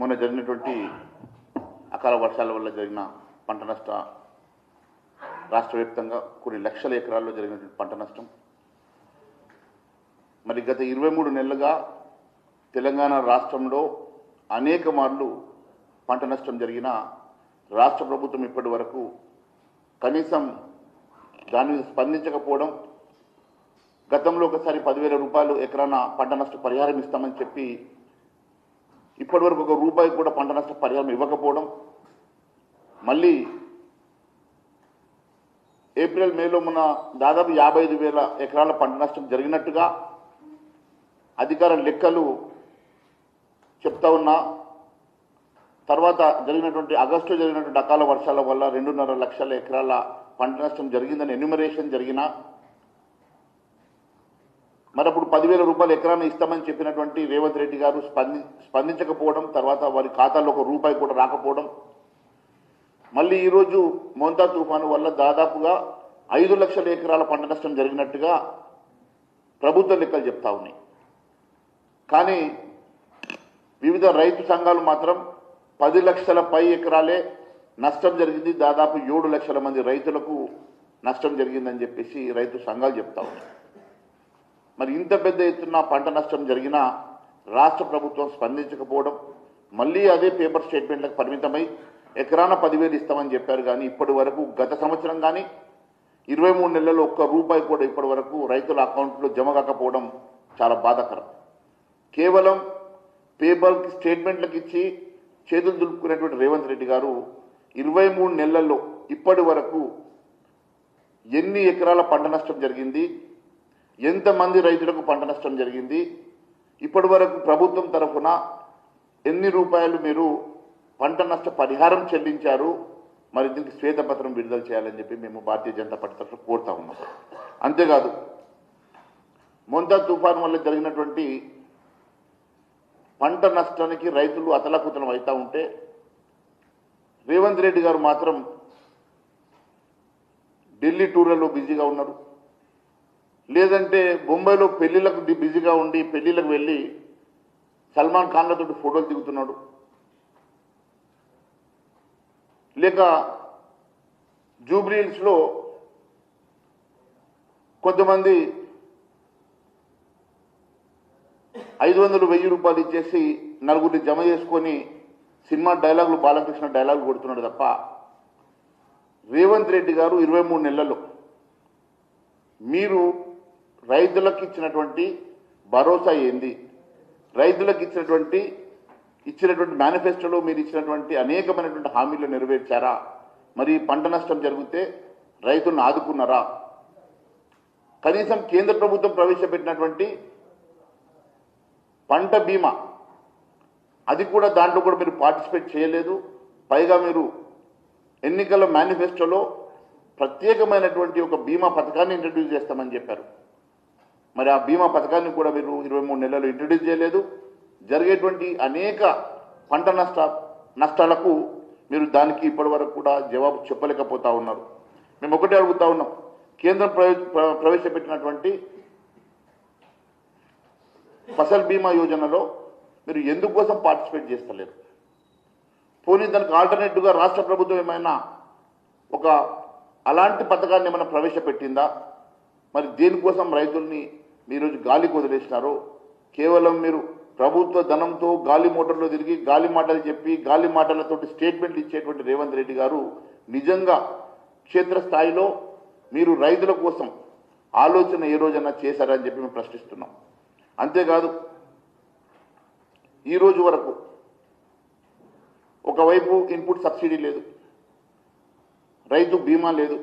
మొన్న జరిగినటువంటి అకాల వర్షాల వల్ల జరిగిన పంట నష్ట రాష్ట్ర వ్యాప్తంగా కొన్ని లక్షల ఎకరాల్లో జరిగినటువంటి పంట నష్టం. మరి గత ఇరవై మూడు నెలలుగా తెలంగాణ రాష్ట్రంలో అనేక మార్లు పంట నష్టం జరిగిన రాష్ట్ర ప్రభుత్వం ఇప్పటి వరకు కనీసం దాని మీద స్పందించకపోవడం గతంలో ఒకసారి పదివేల రూపాయలు ఎకరాన పంట నష్ట పరిహారం ఇస్తామని చెప్పి ఇప్పటి వరకు ఒక రూపాయి కూడా పంట నష్ట పరిహారం ఇవ్వకపోవడం మళ్ళీ ఏప్రిల్ మేలో ఉన్న దాదాపు యాభై ఐదు వేల ఎకరాల పంట నష్టం జరిగినట్టుగా అధికార లెక్కలు చెప్తా ఉన్నా. తర్వాత జరిగినటువంటి ఆగస్టు జరిగినటువంటి అకాల వర్షాల వల్ల రెండున్నర లక్షల ఎకరాల పంట నష్టం జరిగిందని ఎన్యుమరేషన్ జరిగినా మరి అప్పుడు పదివేల రూపాయలు ఎకరాన్ని ఇస్తామని చెప్పినటువంటి రేవంత్ రెడ్డి గారు స్పంది స్పందించకపోవడం తర్వాత వారి ఖాతాలో ఒక రూపాయి కూడా రాకపోవడం. మళ్ళీ ఈరోజు మోంతా తుఫాను వల్ల దాదాపుగా ఐదు లక్షల ఎకరాల పంట నష్టం జరిగినట్టుగా ప్రభుత్వ లెక్కలు చెప్తా ఉన్నాయి. కానీ వివిధ రైతు సంఘాలు మాత్రం పది లక్షల పై ఎకరాలే నష్టం జరిగింది. దాదాపు ఏడు లక్షల మంది రైతులకు నష్టం జరిగిందని చెప్పేసి రైతు సంఘాలు చెప్తా ఉన్నాయి. మరి ఇంత పెద్ద ఎత్తున పంట నష్టం జరిగినా రాష్ట్ర ప్రభుత్వం స్పందించకపోవడం మళ్ళీ అదే పేపర్ స్టేట్మెంట్లకు పరిమితమై ఎకరాన పదివేలు ఇస్తామని చెప్పారు. కానీ ఇప్పటి వరకు గత సంవత్సరం కానీ ఇరవై మూడు నెలల్లో ఒక్క రూపాయి కూడా ఇప్పటి వరకు రైతుల అకౌంట్లో జమ కాకపోవడం చాలా బాధాకరం. కేవలం పేపర్ స్టేట్మెంట్లకు ఇచ్చి చేతులు దులుపుకునేటువంటి రేవంత్ రెడ్డి గారు ఇరవై మూడు నెలల్లో ఇప్పటి వరకు ఎన్ని ఎకరాల పంట నష్టం జరిగింది ఎంతమంది రైతులకు పంట నష్టం జరిగింది? ఇప్పటి వరకు ప్రభుత్వం తరఫున ఎన్ని రూపాయలు మీరు పంట నష్ట పరిహారం చెల్లించారు? మరి దీనికి శ్వేతపత్రం విడుదల చేయాలని చెప్పి మేము భారతీయ జనతా పార్టీ తరఫున కోరుతా ఉన్నాం అంతేకాదు మొంతా తుఫాన్ వల్ల జరిగినటువంటి పంట నష్టానికి రైతులు అతలాకుతలం అవుతూ ఉంటే రేవంత్ రెడ్డి గారు మాత్రం ఢిల్లీ టూర్లలో బిజీగా ఉన్నారు. లేదంటే బొంబాయిలో పెళ్ళిళ్ళకు బిజీగా ఉండి పెళ్ళిళ్ళకు వెళ్ళి సల్మాన్ ఖాన్లతో ఫోటోలు దిగుతున్నాడు. లేక జూబ్లీహిల్స్లో కొంతమంది ఐదు వందలు వెయ్యి రూపాయలు ఇచ్చేసి నలుగురిని జమ చేసుకొని సినిమా డైలాగులు బాలకృష్ణ డైలాగులు కొడుతున్నాడు తప్ప రేవంత్ రెడ్డి గారు ఇరవై మూడు నెలల్లో మీరు రైతులకు ఇచ్చినటువంటి భరోసా ఏంది? రైతులకు ఇచ్చినటువంటి ఇచ్చినటువంటి మేనిఫెస్టోలో మీరు ఇచ్చినటువంటి అనేకమైనటువంటి హామీలు నెరవేర్చారా? మరి పంట నష్టం జరిగితే రైతులను ఆదుకున్నారా? కనీసం కేంద్ర ప్రభుత్వం ప్రవేశపెట్టినటువంటి పంట బీమా అది కూడా దాంట్లో కూడా మీరు పార్టిసిపేట్ చేయలేదు. పైగా మీరు ఎన్నికల మేనిఫెస్టోలో ప్రత్యేకమైనటువంటి ఒక బీమా పథకాన్ని ఇంట్రడ్యూస్ చేస్తామని చెప్పారు. మరి ఆ బీమా పథకాన్ని కూడా మీరు ఇరవై మూడు నెలలు ఇంట్రడ్యూస్ చేయలేదు. జరిగేటువంటి అనేక పంట నష్ట నష్టాలకు మీరు దానికి ఇప్పటి వరకు కూడా జవాబు చెప్పలేకపోతా ఉన్నారు. మేము ఒకటే అడుగుతా ఉన్నాం. కేంద్రం ప్ర- ప్రవేశపెట్టినటువంటి ఫసల్ బీమా యోజనలో మీరు ఎందుకోసం పార్టిసిపేట్ చేస్తలేరు? పోనీ దానికి ఆల్టర్నేటివ్గా రాష్ట్ర ప్రభుత్వం ఏమైనా ఒక అలాంటి పథకాన్ని ఏమైనా ప్రవేశపెట్టిందా? మరి దేనికోసం రైతుల్ని ఈరోజు గాలికి వదిలేసినారో కేవలం మీరు ప్రభుత్వ ధనంతో గాలి మోటార్లో తిరిగి గాలి మాటలు చెప్పి గాలి మాటలతోటి స్టేట్మెంట్లు ఇచ్చేటువంటి రేవంత్ రెడ్డి గారు నిజంగా క్షేత్రస్థాయిలో మీరు రైతుల కోసం ఆలోచన ఏ రోజైనా చేశారని చెప్పి మేము ప్రశ్నిస్తున్నాం. అంతేకాదు ఈరోజు వరకు ఒకవైపు ఇన్పుట్ సబ్సిడీ లేదు రైతు బీమా లేదు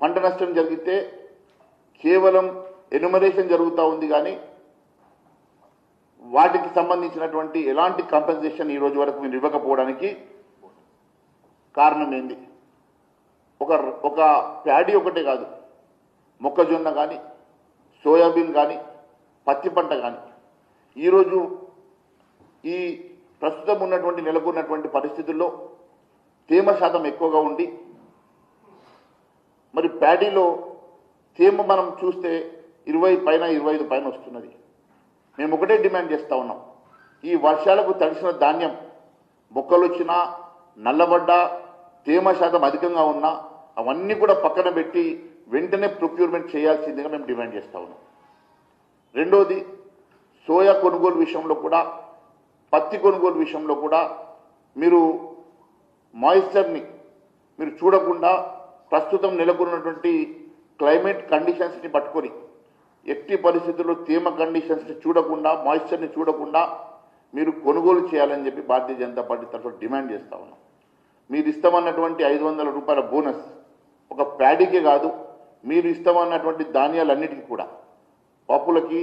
పంట నష్టం జరిగితే కేవలం ఎనుమరేషన్ జరుగుతూ ఉంది కానీ వాటికి సంబంధించినటువంటి ఎలాంటి కంపెన్సేషన్ ఈ రోజు వరకు మీరు ఇవ్వకపోవడానికి కారణం ఏంది? ఒక ఒక ప్యాడీ ఒకటే కాదు. మొక్కజొన్న కానీ సోయాబీన్ కానీ పత్తి పంట కానీ ఈరోజు ఈ ప్రస్తుతం ఉన్నటువంటి నెలకొన్నటువంటి పరిస్థితుల్లో తేమ శాతం ఎక్కువగా ఉండి మరి ప్యాడీలో తేమ మనం చూస్తే ఇరవై పైన ఇరవై ఐదు పైన వస్తున్నది. మేము ఒకటే డిమాండ్ చేస్తా ఉన్నాం. ఈ వర్షాలకు తడిసిన ధాన్యం మొక్కలు వచ్చినా నల్లబడ్డా తేమ శాతం అధికంగా ఉన్నా అవన్నీ కూడా పక్కన పెట్టి వెంటనే ప్రొక్యూర్మెంట్ చేయాల్సిందిగా మేము డిమాండ్ చేస్తా ఉన్నాం. రెండోది సోయా కొనుగోలు విషయంలో కూడా పత్తి కొనుగోలు విషయంలో కూడా మీరు మాయిశ్చర్ని మీరు చూడకుండా ప్రస్తుతం నెలకొన్నటువంటి క్లైమేట్ కండిషన్స్ని పట్టుకొని ఎట్టి పరిస్థితుల్లో తేమ కండిషన్స్ని చూడకుండా మాయిశ్చర్ని చూడకుండా మీరు కొనుగోలు చేయాలని చెప్పి భారతీయ జనతా పార్టీ తరఫున డిమాండ్ చేస్తా ఉన్నాం. మీరు ఇస్తామన్నటువంటి ఐదు వందల రూపాయల బోనస్ ఒక ప్యాడీకే కాదు మీరు ఇస్తామన్నటువంటి ధాన్యాలన్నిటికీ కూడా పప్పులకి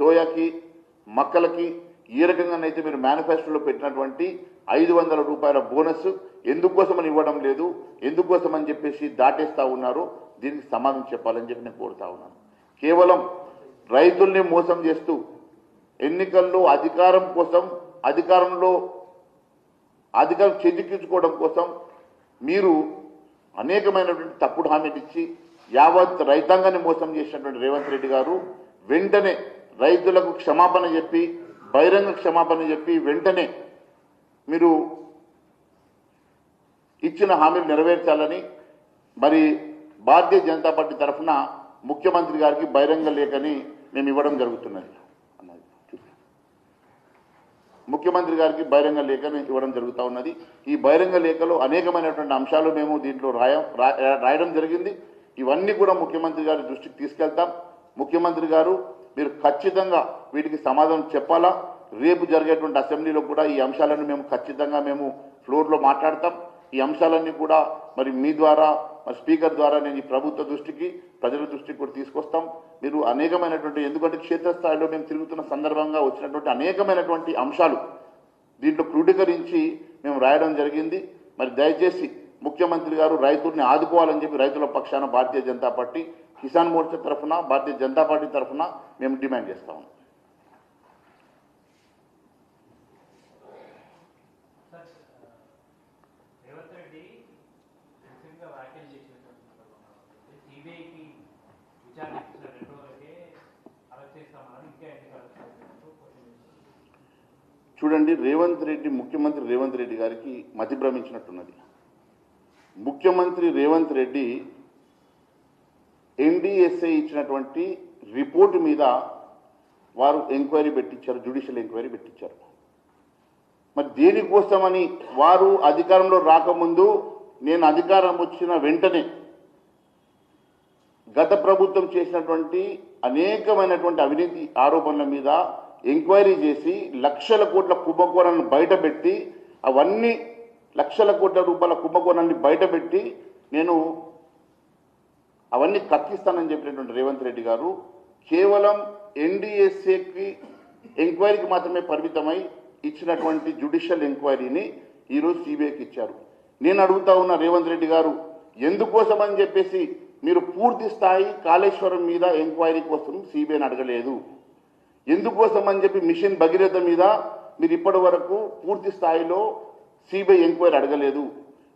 సోయాకి మక్కలకి ఏ రకంగానైతే మీరు మేనిఫెస్టోలో పెట్టినటువంటి ఐదు వందల రూపాయల బోనస్ ఎందుకోసమని ఇవ్వడం లేదు ఎందుకోసమని చెప్పేసి దాటేస్తూ ఉన్నారు. దీనికి సమాధానం చెప్పాలని చెప్పి నేను కోరుతా ఉన్నాను. కేవలం రైతుల్ని మోసం చేస్తూ ఎన్నికల్లో అధికారం కోసం అధికారంలో అధికారం చేజిక్కించుకోవడం కోసం మీరు అనేకమైనటువంటి తప్పుడు హామీలు ఇచ్చి యావత్ రైతాంగాన్ని మోసం చేసినటువంటి రేవంత్ రెడ్డి గారు వెంటనే రైతులకు క్షమాపణ చెప్పి బహిరంగ క్షమాపణ చెప్పి వెంటనే మీరు ఇచ్చిన హామీలు నెరవేర్చాలని మరి భారతీయ జనతా పార్టీ తరఫున ముఖ్యమంత్రి గారికి బహిరంగ లేఖని మేము ఇవ్వడం జరుగుతున్నది. అన్నది ముఖ్యమంత్రి గారికి బహిరంగ లేఖను ఇవ్వడం జరుగుతూ ఉన్నది. ఈ బహిరంగ లేఖలో అనేకమైనటువంటి అంశాలు మేము దీంట్లో రాయ రాయడం జరిగింది. ఇవన్నీ కూడా ముఖ్యమంత్రి గారి దృష్టికి తీసుకెళ్తాం. ముఖ్యమంత్రి గారు మీరు ఖచ్చితంగా వీటికి సమాధానం చెప్పాలా? రేపు జరిగేటువంటి అసెంబ్లీలో కూడా ఈ అంశాలను మేము ఖచ్చితంగా మేము ఫ్లోర్లో మాట్లాడతాం. ఈ అంశాలన్నీ కూడా మరి మీ ద్వారా మరి స్పీకర్ ద్వారా నేను ఈ ప్రభుత్వ దృష్టికి ప్రజల దృష్టికి కూడా తీసుకొస్తాం. మీరు అనేకమైనటువంటి ఎందుకంటే క్షేత్రస్థాయిలో మేము తిరుగుతున్న సందర్భంగా వచ్చినటువంటి అనేకమైనటువంటి అంశాలు దీంట్లో క్రోడీకరించి మేము రాయడం జరిగింది. మరి దయచేసి ముఖ్యమంత్రి గారు రైతుల్ని ఆదుకోవాలని చెప్పి రైతుల పక్షాన భారతీయ జనతా పార్టీ కిసాన్ మోర్చా తరఫున భారతీయ జనతా పార్టీ తరఫున మేము డిమాండ్ చేస్తా ఉన్నాం రేవంత్ రెడ్డి రీసెంట్గా వ్యాఖ్యలు చేసినటువంటి సందర్భంగా సిబిఐకి విచారణ ఇచ్చిన రెండు రోజులకే అరెస్ట్ చేస్తామని ఇంకా ఎందుకు అరెస్ట్ చేస్తున్నట్టు క్వశ్చన్ చేస్తున్నారు. చూడండి రేవంత్ రెడ్డి ముఖ్యమంత్రి రేవంత్ రెడ్డి గారికి మతి భ్రమించినట్టున్నది ముఖ్యమంత్రి రేవంత్ రెడ్డి ఎన్డీఎస్ఏ ఇచ్చినటువంటి రిపోర్టు మీద వారు ఎంక్వైరీ పెట్టించారు జ్యుడిషియల్ ఎంక్వైరీ పెట్టించారు. మరి దేనికోసమని వారు అధికారంలో రాకముందు నేను అధికారం వచ్చిన వెంటనే గత ప్రభుత్వం చేసినటువంటి అనేకమైనటువంటి అవినీతి ఆరోపణల మీద ఎంక్వైరీ చేసి లక్షల కోట్ల కుంభకోణాలను బయటపెట్టి అవన్నీ లక్షల కోట్ల రూపాయల కుంభకోణాన్ని బయటపెట్టి నేను అవన్నీ కక్కిస్తానని చెప్పినటువంటి రేవంత్ రెడ్డి గారు కేవలం ఎన్డీఎస్ఏకి ఎంక్వైరీకి మాత్రమే పరిమితమై ఇచ్చినటువంటి జ్యుడిషియల్ ఎంక్వైరీని ఈరోజు సిబిఐకి ఇచ్చారు. నేను అడుగుతా ఉన్న రేవంత్ రెడ్డి గారు ఎందుకోసం అని చెప్పేసి మీరు పూర్తి స్థాయి కాళేశ్వరం మీద ఎంక్వైరీ కోసం సిబిఐని అడగలేదు. ఎందుకోసం అని చెప్పి మిషన్ భగీరథ మీద మీరు ఇప్పటి వరకు పూర్తి స్థాయిలో సిబిఐ ఎంక్వైరీ అడగలేదు.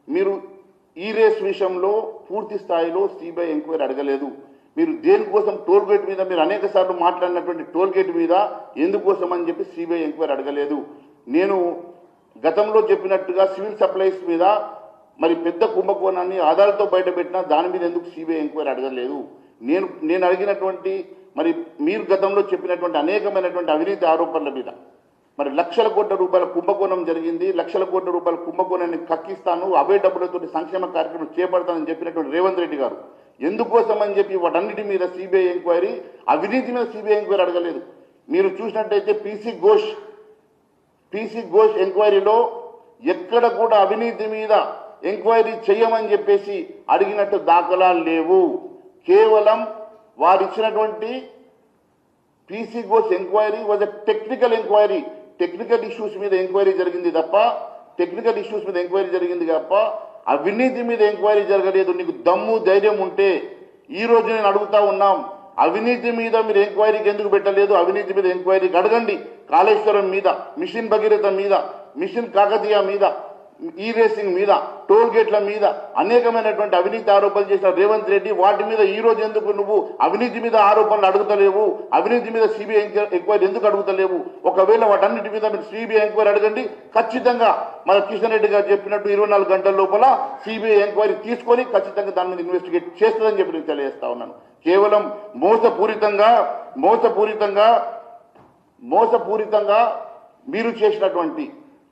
మీరు ఈ రేస్ విషయంలో పూర్తి స్థాయిలో సిబిఐ ఎంక్వైరీ అడగలేదు. మీరు దేనికోసం టోల్ గేట్ మీద మీరు అనేక సార్లు మాట్లాడినటువంటి టోల్ గేట్ మీద ఎందుకోసం అని చెప్పి సిబిఐ ఎంక్వైరీ అడగలేదు. నేను గతంలో చెప్పినట్టుగా సివిల్ సప్లైస్ మీద మరి పెద్ద కుంభకోణాన్ని ఆధారాలతో బయటపెట్టినా దాని మీద ఎందుకు సిబిఐ ఎంక్వైరీ అడగలేదు. నేను నేను అడిగినటువంటి మరి మీరు గతంలో చెప్పినటువంటి అనేకమైనటువంటి అవినీతి ఆరోపణల మీద. మరి లక్షల కోట్ల రూపాయల కుంభకోణం జరిగింది. లక్షల కోట్ల రూపాయల కుంభకోణాన్ని కక్కిస్తాను. అవే డబ్బులతో సంక్షేమ కార్యక్రమం చేపడతానని చెప్పినటువంటి రేవంత్ రెడ్డి గారు. ఎందుకోసం అని చెప్పి వాటన్నిటి మీద సిబిఐ ఎంక్వైరీ అవినీతి మీద సిబిఐ ఎంక్వైరీ అడగలేదు. మీరు చూసినట్టయితే పీసీ ఘోష్ పీసీ ఘోష్ ఎంక్వైరీలో ఎక్కడ కూడా అవినీతి మీద ఎంక్వైరీ చేయమని చెప్పేసి అడిగినట్టు దాఖలాలు లేవు. కేవలం వారు ఇచ్చినటువంటి PC Ghosh enquiry was a technical enquiry technical issues మీద ఎంక్వైరీ జరిగింది తప్ప టెక్నికల్ ఇష్యూస్ మీద ఎంక్వైరీ జరిగింది తప్ప అవినీతి మీద ఎంక్వైరీ జరగలేదు. నీకు దమ్ము ధైర్యం ఉంటే ఈ రోజు నేను అడుగుతా ఉన్నాం అవినీతి మీద మీరు ఎంక్వైరీకి ఎందుకు పెట్టలేదు? అవినీతి మీద ఎంక్వైరీకి అడగండి. కాళేశ్వరం మీద మిషన్ భగీరథ మీద మిషన్ కాకతీయ మీద ఈ రేసింగ్ మీద టోల్ గేట్ల మీద అనేకమైనటువంటి అవినీతి ఆరోపణలు చేసిన రేవంత్ రెడ్డి వాటి మీద ఈ రోజు ఎందుకు నువ్వు అవినీతి మీద ఆరోపణలు అడుగుతలేవు? అవినీతి మీద సిబిఐ ఎంక్వైరీ ఎందుకు అడుగుతలేవు? ఒకవేళ వాటన్నిటి మీద మీరు సిబిఐ ఎంక్వైరీ అడగండి. ఖచ్చితంగా మన కిషన్ రెడ్డి గారు చెప్పినట్టు ఇరవై నాలుగు గంటల లోపల సిబిఐ ఎంక్వైరీ తీసుకొని ఖచ్చితంగా దాని మీద ఇన్వెస్టిగేట్ చేస్తుందని చెప్పి నేను తెలియజేస్తా ఉన్నాను. కేవలం మోసపూరితంగా మోసపూరితంగా మోసపూరితంగా మీరు చేసినటువంటి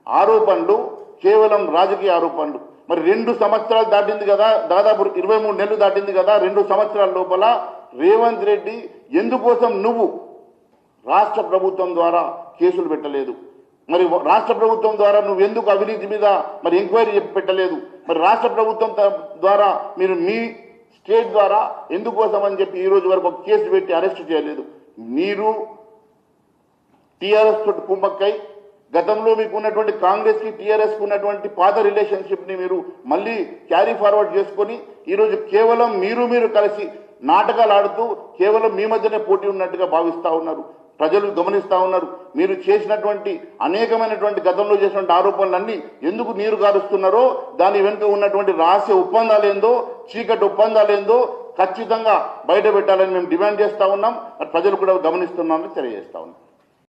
ఆరోపణలు కేవలం రాజకీయ ఆరోపణలు. మరి రెండు సంవత్సరాలు దాటింది కదా దాదాపు ఇరవై మూడు నెలలు దాటింది కదా రెండు సంవత్సరాల లోపల రేవంత్ రెడ్డి ఎందుకోసం నువ్వు రాష్ట్ర ప్రభుత్వం ద్వారా కేసులు పెట్టలేదు? మరి రాష్ట్ర ప్రభుత్వం ద్వారా నువ్వు ఎందుకు అవినీతి మీద మరి ఎంక్వైరీ పెట్టలేదు? మరి రాష్ట్ర ప్రభుత్వం ద్వారా మీరు మీ స్టేట్ ద్వారా ఎందుకోసం అని చెప్పి ఈ రోజు వరకు ఒక కేసు పెట్టి అరెస్ట్ చేయలేదు? మీరు టీఆర్ఎస్ తోటి కుమ్మక్కై గతంలో మీకు ఉన్నటువంటి కాంగ్రెస్కి టీఆర్ఎస్కు ఉన్నటువంటి పాత రిలేషన్షిప్ని మీరు మళ్ళీ క్యారీ ఫార్వర్డ్ చేసుకొని ఈరోజు కేవలం మీరు మీరు కలిసి నాటకాలు ఆడుతూ కేవలం మీ మధ్యనే పోటీ ఉన్నట్టుగా భావిస్తా ఉన్నారు. ప్రజలు గమనిస్తా ఉన్నారు. మీరు చేసినటువంటి అనేకమైనటువంటి గతంలో చేసినటువంటి ఆరోపణలన్నీ ఎందుకు నీరు గారుస్తున్నారో దాని వెనుక ఉన్నటువంటి రహస్య ఒప్పందాలు ఏందో చీకటి ఒప్పందాలు ఏందో ఖచ్చితంగా బయట పెట్టాలని మేము డిమాండ్ చేస్తా ఉన్నాం. ప్రజలు కూడా గమనిస్తున్నామని తెలియజేస్తా ఉన్నాం.